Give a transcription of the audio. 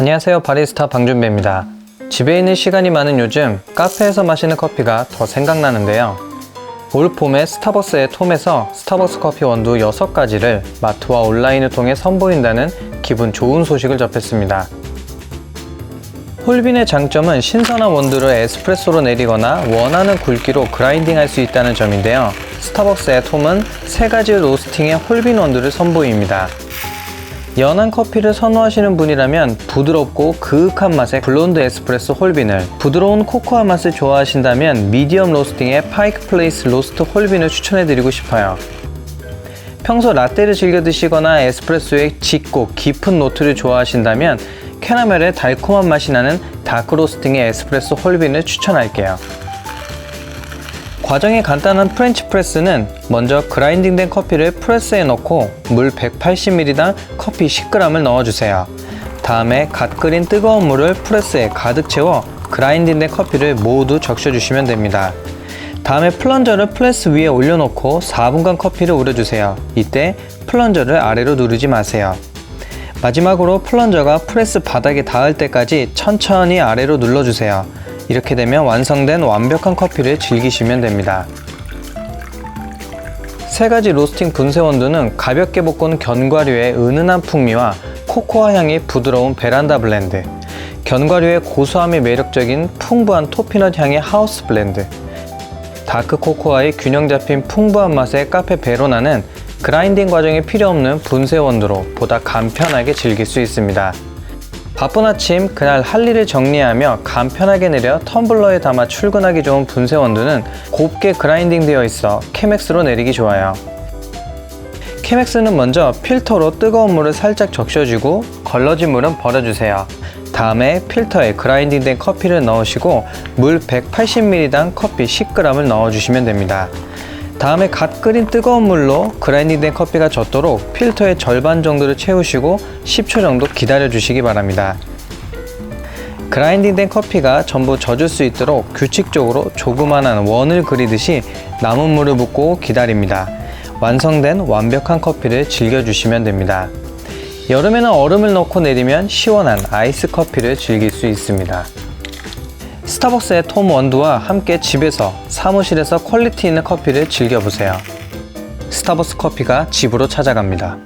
안녕하세요. 바리스타 방준배입니다. 집에 있는 시간이 많은 요즘 카페에서 마시는 커피가 더 생각나는데요. 올 봄에 스타벅스의 톰에서 스타벅스 커피 원두 6가지를 마트와 온라인을 통해 선보인다는 기분 좋은 소식을 접했습니다. 홀빈의 장점은 신선한 원두를 에스프레소로 내리거나 원하는 굵기로 그라인딩 할 수 있다는 점인데요. 스타벅스의 톰은 세 가지 로스팅의 홀빈 원두를 선보입니다. 연한 커피를 선호하시는 분이라면 부드럽고 그윽한 맛의 블론드 에스프레소 홀빈을 부드러운 코코아 맛을 좋아하신다면 미디엄 로스팅의 파이크 플레이스 로스트 홀빈을 추천해드리고 싶어요. 평소 라떼를 즐겨 드시거나 에스프레소의 짙고 깊은 노트를 좋아하신다면 캐러멜의 달콤한 맛이 나는 다크 로스팅의 에스프레소 홀빈을 추천할게요. 과정이 간단한 프렌치 프레스는 먼저 그라인딩된 커피를 프레스에 넣고 물 180ml당 커피 10g을 넣어주세요. 다음에 갓 끓인 뜨거운 물을 프레스에 가득 채워 그라인딩된 커피를 모두 적셔주시면 됩니다. 다음에 플런저를 프레스 위에 올려놓고 4분간 커피를 우려주세요. 이때 플런저를 아래로 누르지 마세요. 마지막으로 플런저가 프레스 바닥에 닿을 때까지 천천히 아래로 눌러주세요. 이렇게 되면 완성된 완벽한 커피를 즐기시면 됩니다. 세 가지 로스팅 분쇄 원두는 가볍게 볶은 견과류의 은은한 풍미와 코코아 향이 부드러운 베란다 블렌드, 견과류의 고소함이 매력적인 풍부한 토피넛 향의 하우스 블렌드, 다크 코코아의 균형 잡힌 풍부한 맛의 카페 베로나는 그라인딩 과정이 필요 없는 분쇄 원두로 보다 간편하게 즐길 수 있습니다. 바쁜 아침 그날 할 일을 정리하며 간편하게 내려 텀블러에 담아 출근하기 좋은 분쇄 원두는 곱게 그라인딩 되어 있어 케맥스로 내리기 좋아요. 케맥스는 먼저 필터로 뜨거운 물을 살짝 적셔주고 걸러진 물은 버려주세요. 다음에 필터에 그라인딩된 커피를 넣으시고 물 180ml당 커피 10g을 넣어주시면 됩니다. 다음에 갓 끓인 뜨거운 물로 그라인딩된 커피가 젖도록 필터의 절반 정도를 채우시고 10초 정도 기다려 주시기 바랍니다. 그라인딩된 커피가 전부 젖을 수 있도록 규칙적으로 조그만한 원을 그리듯이 남은 물을 붓고 기다립니다. 완성된 완벽한 커피를 즐겨주시면 됩니다. 여름에는 얼음을 넣고 내리면 시원한 아이스 커피를 즐길 수 있습니다. 스타벅스의 톰 원두와 함께 집에서 사무실에서 퀄리티 있는 커피를 즐겨보세요. 스타벅스 커피가 집으로 찾아갑니다.